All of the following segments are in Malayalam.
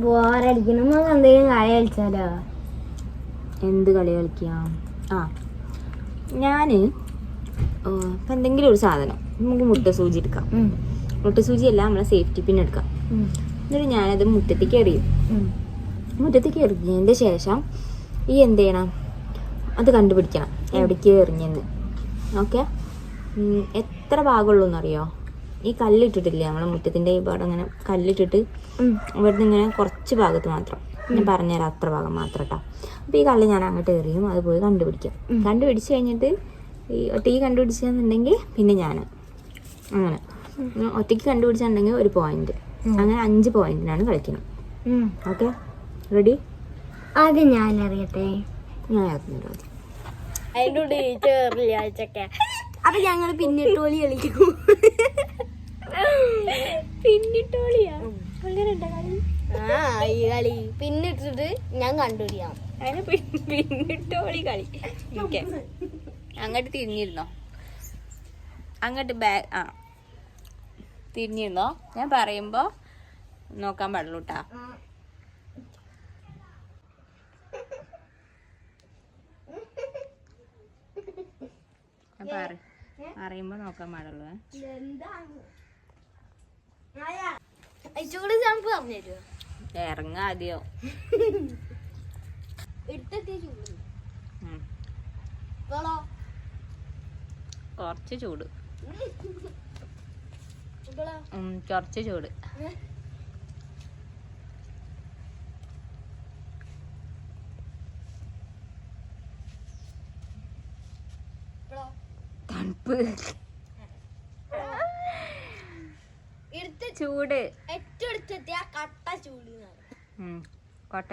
ബോറടിക്കണം. നമുക്ക് എന്തെങ്കിലും കളി കളിച്ചാലോ? എന്ത് കളി കളിക്കാം? ആ ഞാൻ ഇപ്പം എന്തെങ്കിലും ഒരു സാധനം. നമുക്ക് മുട്ട സൂചി എടുക്കാം. മുട്ട സൂചി അല്ല നമ്മളെ സേഫ്റ്റി പിൻ എടുക്കാം. എന്നിട്ട് ഞാനത് മുറ്റത്തേക്ക് എറിയും. ഉം. മുറ്റത്തേക്ക് എറിഞ്ഞതിന്റെ ശേഷം ഈ എന്ത് ചെയ്യണം? അത് കണ്ടുപിടിക്കണം. എവിടേക്ക് എറിഞ്ഞെന്ന്. ഓക്കെ? എത്ര ഭാഗമുള്ളൂ എന്നറിയോ ഈ കല്ലിട്ടിട്ടില്ലേ? നമ്മളെ മുറ്റത്തിന്റെ ഈ ഭാഗം അങ്ങനെ കല്ലിട്ടിട്ട്. ഇവിടുന്ന് ഇങ്ങനെ കുറച്ച് ഭാഗത്ത് മാത്രം. ഞാൻ പറഞ്ഞുതരാം അത്ര ഭാഗം മാത്രം കേട്ടോ അപ്പോൾ ഈ കല്ല് ഞാൻ അങ്ങോട്ട് എറിയും. അത് പോയി കണ്ടുപിടിക്കും. കണ്ടുപിടിച്ച് കഴിഞ്ഞിട്ട് ഈ ഒറ്റയ്ക്ക് കണ്ടുപിടിച്ചെന്നുണ്ടെങ്കിൽ പിന്നെ ഞാൻ അങ്ങനെ. ഒറ്റയ്ക്ക് കണ്ടുപിടിച്ചിട്ടുണ്ടെങ്കിൽ ഒരു പോയിന്റ് അങ്ങനെ അഞ്ച് പോയിന്റിനാണ് കളിക്കുന്നത്. ഓക്കെ? റെഡി അത് ഞാൻ അറിയട്ടെ ഞാൻ ആദ്യം. അതിന്റെ ചേറില്ലാച്ചൊക്കെ അപ്പൊ ഞങ്ങൾ പിന്നിട്ടോളി കളിക്കും. പിന്നിട്ടോളിയാ. ആ ഈ കളി. പിന്നിട്ടിട്ട് ഞാൻ കണ്ടുപിടിക്കാം. അതിന് പിന്നിട്ടോളി കളി. ഓക്കെ. അങ്ങോട്ട് തിരിഞ്ഞിരുന്നോ? അങ്ങോട്ട് ബാ ആ. തിരിഞ്ഞിരുന്നോ? ഞാൻ പറയുമ്പോൾ നോക്കാൻ പാടുള്ളൂ കേട്ടാ പറയുമ്പോൾ നോക്കാൻ പാടുള്ളൂ ഇറങ്ങ ആദ്യോ. കൊറച്ച് ചൂട്. കുറച്ച് ചൂട്. തണുപ്പ്. ചൂട്. കട്ട ചൂട് കൊട്ട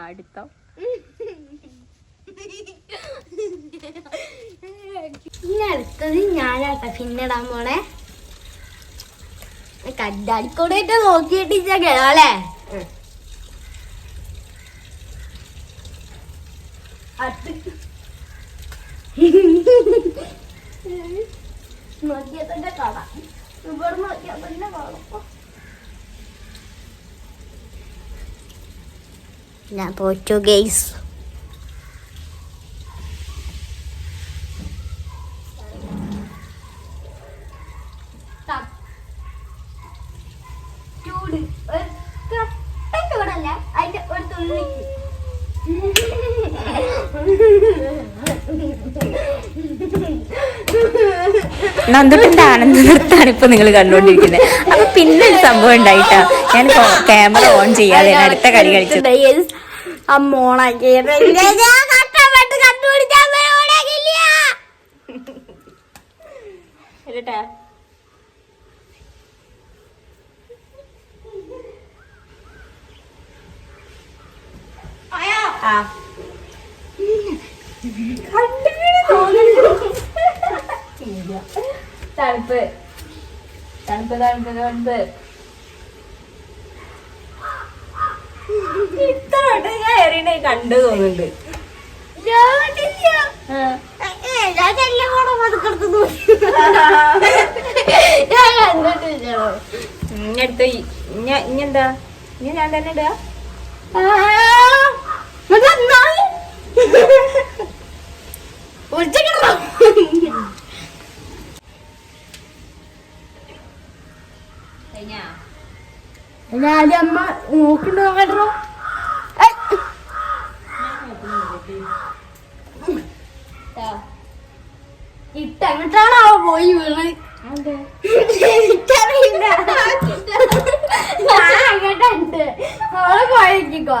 അടുത്തോ ഇനി അടുത്തത് ഞാനാട്ട പിന്നിടാൻ പോണേ കല്ലാടിക്കോടായിട്ട് നോക്കിയിട്ട് കേളെ നോക്കിയാ തന്നെ കാണാം ഇവിടെ നോക്കിയാൽ തന്നെ കാണാം ഞാൻ പോച്ചു ഗെയ്സ് അതിന്റെ ഒരു തുള്ളി. നന്ദുട്ടിന്റെ ആനന്ദ നൃത്താണ് ഇപ്പൊ നിങ്ങൾ കണ്ടുകൊണ്ടിരിക്കുന്നത്. അപ്പൊ പിന്നെ ഒരു സംഭവം ഉണ്ടായിട്ടാ. ഞാൻ ക്യാമറ ഓൺ ചെയ്യാതെ അടുത്ത കളി കളിച്ചു അമ്മോണാക്കി. കണ്ടുപിടിച്ചാൽ ഓണാക്കില്ല ആ. തണുപ്പ്. തണുപ്പ് തണുപ്പ് തണുപ്പ്. ഇത്ര വട്ടം ഞാൻ എറിയണേ കണ്ടു തോന്നുന്നുണ്ട്. ഇനി തന്നെ ഇടുക ആദ്യം അമ്മ നോക്കിണ്ടോ കേട്ടോ ഇട്ടങ്ങട്ടാണോ പോയി വീണത് അതെ എനിക്കറിയില്ല ഞാൻ അങ്ങോട്ടുണ്ട് അവളെ പോയേക്കോ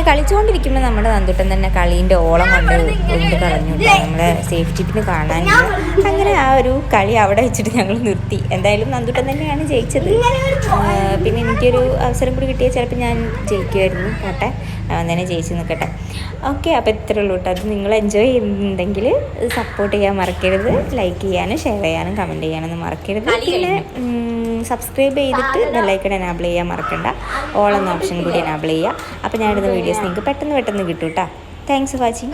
അങ്ങനെ കളിച്ചുകൊണ്ടിരിക്കുമ്പോൾ നമ്മുടെ നന്ദുട്ടൻ തന്നെ കളീന്റെ ഓളം കൊണ്ട് കൊണ്ട് കളഞ്ഞു കേട്ടോ. നമ്മളെ സേഫ്റ്റി പിന്നെ കാണാനില്ല അങ്ങനെ ആ ഒരു കളി അവിടെ വെച്ചിട്ട് ഞങ്ങൾ നിർത്തി. എന്തായാലും നന്ദുട്ടൻ തന്നെയാണ് ജയിച്ചത്. പിന്നെ എനിക്കൊരു അവസരം കൂടി കിട്ടിയാൽ ചിലപ്പോൾ ഞാൻ ജയിക്കുമായിരുന്നു. പോട്ടെ. അവൻ തന്നെ ജയിച്ച് നിൽക്കട്ടെ ഓക്കെ അപ്പോൾ ഇത്രേ ഉള്ളൂ കേട്ടോ അത് നിങ്ങൾ എൻജോയ് ചെയ്യുന്നുണ്ടെങ്കിൽ സപ്പോർട്ട് ചെയ്യാൻ മറക്കരുത്. ലൈക്ക് ചെയ്യാനും ഷെയർ ചെയ്യാനും കമന്റ് ചെയ്യാനൊന്നും മറക്കരുത്. പിന്നെ സബ്സ്ക്രൈബ് ചെയ്തിട്ട് ബെല്ലൈക്കൺ എനാബിൾ ചെയ്യാൻ മറക്കണ്ട. ഓൾ എന്ന ഓപ്ഷൻ കൂടി എനാബിൾ ചെയ്യുക അപ്പോൾ ഞാനിടുന്ന വീഡിയോസ് നിങ്ങൾക്ക് പെട്ടെന്ന് പെട്ടെന്ന് കിട്ടും കേട്ടോ താങ്ക്സ് ഫോർ വാച്ചിങ്